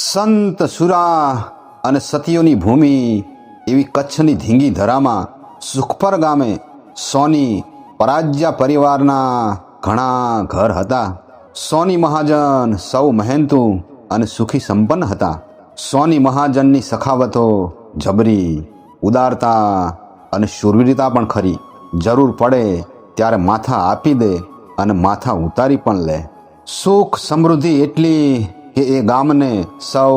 સંત સુરા અને સતીઓની ભૂમિ એવી કચ્છની ધીંગી ધરામાં સુખપર ગામે સોની પરાજ્યા પરિવારના ઘણા ઘર હતા. સોની મહાજન સૌ મહેનતુ અને સુખી સંપન્ન હતા. સોની મહાજનની સખાવતો જબરી, ઉદારતા અને શૂરવીરતા પણ ખરી. જરૂર પડે ત્યારે માથા આપી દે અને માથા ઉતારી પણ લે. સુખ સમૃદ્ધિ એટલી કે એ ગામને સૌ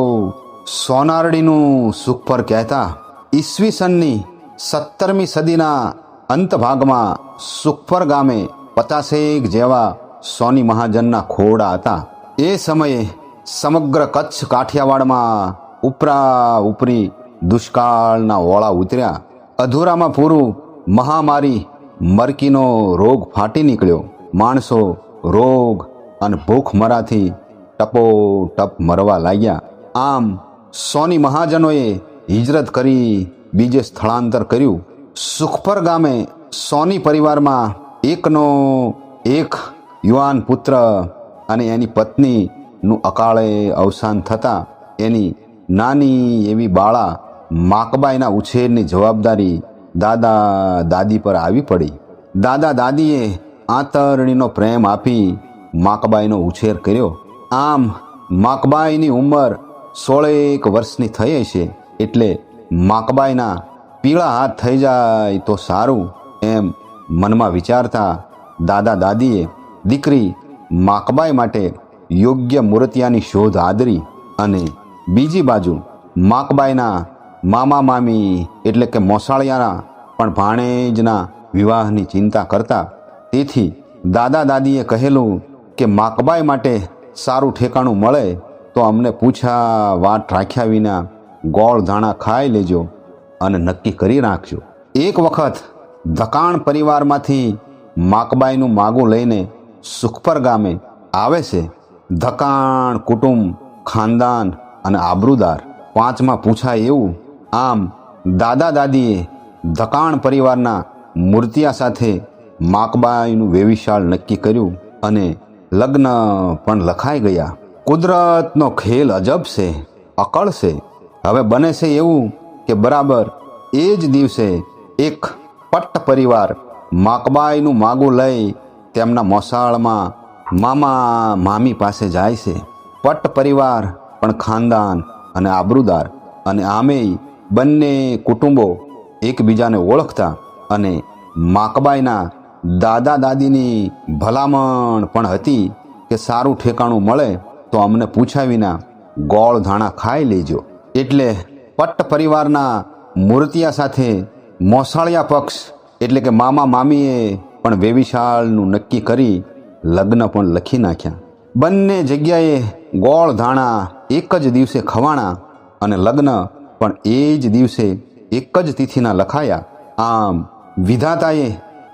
સોનારડીનું સુખ પર કહેતા ઈસવીસનની સત્તરમી સદીના અંત ભાગમાં સુખપર ગામે પચાસેક જેવા સોની મહાજનના ખોડા હતા. એ સમયે સમગ્ર કચ્છ કાઠિયાવાડમાં ઉપરા ઉપરી દુષ્કાળના ઓળા ઉતર્યા. અધૂરામાં પૂરું મહામારી મરકીનો રોગ ફાટી નીકળ્યો. માણસો રોગ અને ભૂખ મરાથી ટપો ટપ મરવા લાગ્યા. આમ સોની મહાજનોએ હિજરત કરી બીજે સ્થળાંતર કર્યું. સુખપર ગામે સોની પરિવારમાં એકનો એક યુવાન પુત્ર અને એની પત્નીનું અકાળે અવસાન થતાં એની નાની એવી બાળા માકબાઈના ઉછેરની જવાબદારી દાદા દાદી પર આવી પડી. દાદા દાદીએ આંતરણીનો પ્રેમ આપી માકબાઈનો ઉછેર કર્યો. આમ માકબાઈની ઉંમર સોળેક વર્ષની થઈ છે એટલે માકબાઈના પીળા હાથ થઈ જાય તો સારું એમ મનમાં વિચારતા દાદા દાદીએ દીકરી માકબાઈ માટે યોગ્ય મૂર્તિયાની શોધ આદરી અને બીજી બાજુ માકબાઈના મામા મામી એટલે કે મોસાળિયાના પણ ભાણેજના વિવાહની ચિંતા કરતા તેથી દાદા દાદીએ કહેલું કે માકબાઈ માટે સારું ઠેકાણું મળે તો અમને પૂછા વાત રાખ્યા વિના ગોળ ધાણા ખાઈ લેજો અને નક્કી કરી રાખજો. એક વખત ધકાણ પરિવારમાંથી માકબાઈનું માગું લઈને સુખપર ગામે આવે છે. ધકાણ, કુટુંબ, ખાનદાન અને આબરૂદાર પાંચમાં પૂછાય એવું. આમ દાદા દાદીએ ધકાણ પરિવારના મૂર્તિયા સાથે માકબાઈનું વેવિશાળ નક્કી કર્યું અને લગ્ન પણ લખાઈ ગયા. કુદરતનો ખેલ અજબ છે, અકળ છે. હવે બને છે એવું કે બરાબર એ જ દિવસે એક પટ્ટ પરિવાર માકબાઈનું માગું લઈ તેમના મોસાળમાં મામા મામી પાસે જાય છે. પટ્ટ પરિવાર પણ ખાનદાન અને આબરૂદાર અને આમેય બંને કુટુંબો એકબીજાને ઓળખતા અને માકબાઈના દાદા દાદીની ભલામણ પણ હતી કે સારું ઠેકાણું મળે તો અમને પૂછ્યા વિના ગોળ ધાણા ખાઈ લેજો. એટલે પટ્ટ પરિવારના મૂર્તિયા સાથે મોસાળિયા પક્ષ એટલે કે મામા મામીએ પણ વેવિશાળનું નક્કી કરી લગ્ન પણ લખી નાખ્યા. બંને જગ્યાએ ગોળ ધાણા એક જ દિવસે ખવાણા અને લગ્ન પણ એ જ દિવસે એક જ તિથિના લખાયા. આમ વિધાતાએ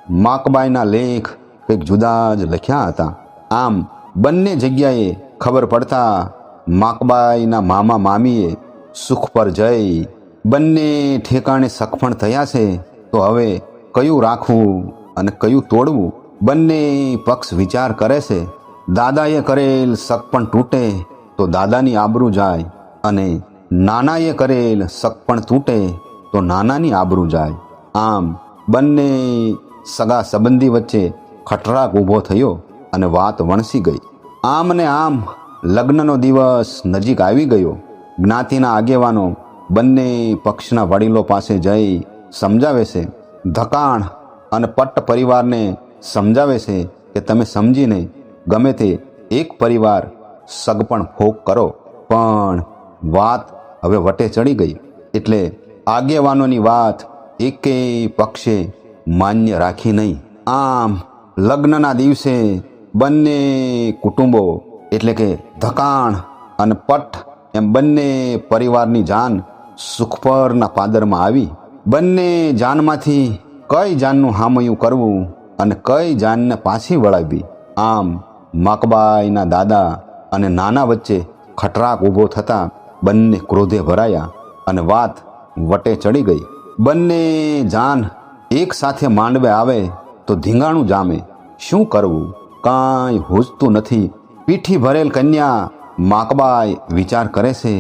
માકબાઈના લેખ કંઈક જુદા જ લખ્યા હતા. આમ બંને જગ્યાએ ખબર પડતા માકબાઈના મામા મામીએ સુખ પર જઈ બંને ઠેકાણે સખપણ થયા છે, તો હવે કયું રાખવું અને કયું તોડવું બંને પક્ષ વિચાર કરે છે. દાદાએ કરેલ શક પણ તૂટે તો દાદાની આબરૂ જાય અને નાનાએ કરેલ શક પણ તૂટે તો નાનાની આબરૂ જાય. આમ બંને સગા સંબંધી વચ્ચે ખટરાક ઊભો થયો અને વાત વણસી ગઈ. આમ ને આમ લગ્નનો દિવસ નજીક આવી ગયો. જ્ઞાતિના આગેવાનો બંને પક્ષના વડીલો પાસે જઈ સમજાવે છે, ધકાણ અને પટ્ટ પરિવારને સમજાવે છે કે તમે સમજીને ગમે તે એક પરિવાર સગપણ ફોક કરો. પણ વાત હવે વટે ચડી ગઈ. એટલે આગેવાનોની વાત એકેય પક્ષે માન્ય રાખી નહીં. આમ લગ્નના દિવસે બંને કુટુંબો એટલે કે ધકાણ અને પટ એમ બંને પરિવારની જાન સુખપરના પાદરમાં આવી. બંને જાનમાંથી કઈ જાનનું હામયું કરવું અને કઈ જાનને પાછી વળાવી આમ માકબાઈના દાદા અને નાના વચ્ચે ખટરાક ઊભો થતાં બંને ક્રોધે ભરાયા અને વાત વટે ચડી ગઈ. બંને જાન એક સાથે માંડવે આવે તો ધીંગાણું જામે. શું કરવું? કાંઈ હોજતું નથી. પીઠી ભરેલ કન્યા માકબાઈ વિચાર કરે છે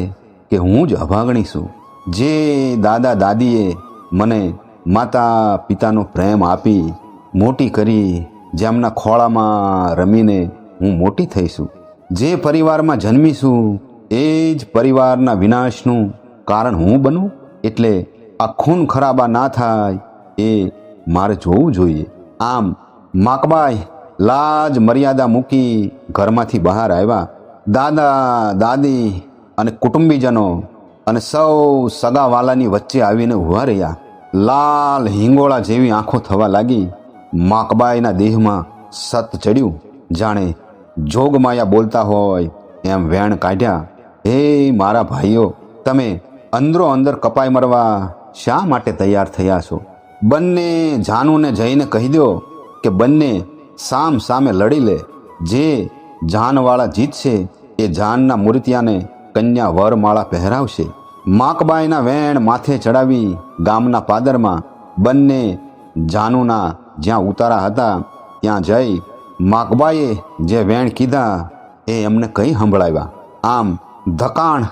કે હું જ અભાગણી છું. જે દાદા દાદીએ મને માતા પિતાનો પ્રેમ આપી, મોટી કરી, જેમના ખોળામાં રમીને હું મોટી થઈશું જે પરિવારમાં જન્મીશું એ જ પરિવારના વિનાશનું કારણ હું બનું? એટલે આ ખૂન ખરાબા ના થાય એ મારે જોવું જોઈએ. આમ, માકબાઈ લાજ મર્યાદા મૂકી ઘરમાંથી બહાર આવ્યા. દાદા, દાદી અને કુટુંબીજનો અને સૌ સગાવાલાની વચ્ચે આવીને ઊભા રહ્યા. લાલ હિંગોળા જેવી આંખો થવા લાગી. માકબાઈના દેહમાં સત ચડ્યું. જાણે જોગમાયા બોલતા હોય એમ વેણ કાઢ્યા. હે મારા ભાઈઓ, તમે અંદરો અંદર કપાઈ મરવા શા માટે તૈયાર થયા છો? બંને જાનુને જઈને કહી દો કે બંને સામ સામે લડી લે. જે જાનવાળા જીતશે, એ જાનના મૂર્તિયાને કન્યા વરમાળા પહેરાવશે. માકબાઈના વેણ માથે ચડાવી ગામના પાદરમાં બંને જાનુના જ્યાં ઉતારા હતા, ત્યાં જઈ માકબાઈએ જે વેણ કીધા, એ એમને કંઈ સંભળાવ્યા. આમ ધકાણ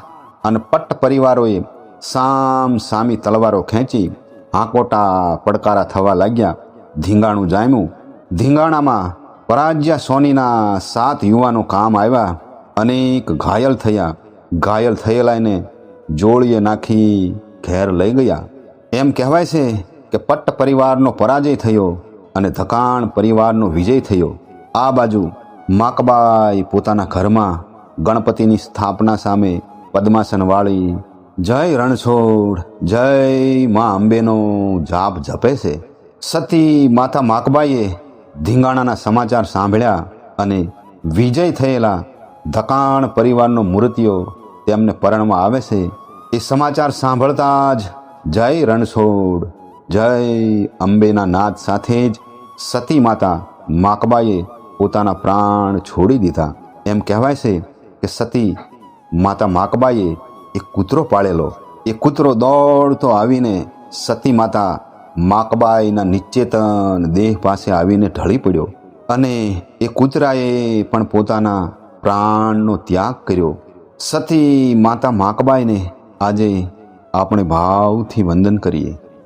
અને પટ્ટ પરિવારોએ સામ સામી તલવારો ખેંચી હાકોટા પડકારા થવા લાગ્યા. ધીંગાણું જામ્યું. ધીંગાણામાં પરાજ્યા સોનીના સાત યુવાનો કામ આવ્યા. અનેક ઘાયલ થયા. ઘાયલ થયેલાને જોડીએ નાખી ઘેર લઈ ગયા. એમ કહેવાય છે કે પટ્ટ પરિવારનો પરાજય થયો અને ધકાણ પરિવારનો વિજય થયો. આ બાજુ માકબાઈ પોતાના ઘરમાં ગણપતિની સ્થાપના સામે પદ્માસન વાળી જય રણછોડ, જય મા અંબેનો જાપ જપે છે. સતી માતા માકબાઈએ ધીંગાણાના સમાચાર સાંભળ્યા અને વિજય થયેલા ધકાણ પરિવારનો મૂર્તિઓ તેમને પરણમાં આવે છે. એ સમાચાર સાંભળતા જ જય રણછોડ, જય અંબેના નાદ સાથે જ સતી માતા માકબાઈએ પોતાના પ્રાણ છોડી દીધા. એમ કહેવાય છે કે સતી માતા માકબાઈએ એક કૂતરો પાળેલો. એ કૂતરો દોડતો આવીને સતી માતા માકબાઈના નિશ્ચેતન દેહ પાસે આવીને ઢળી પડ્યો અને એ કૂતરાએ પણ પોતાના પ્રાણનો ત્યાગ કર્યો. સતી માતા માકબાઈને આજે આપણે ભાવથી વંદન કરીએ.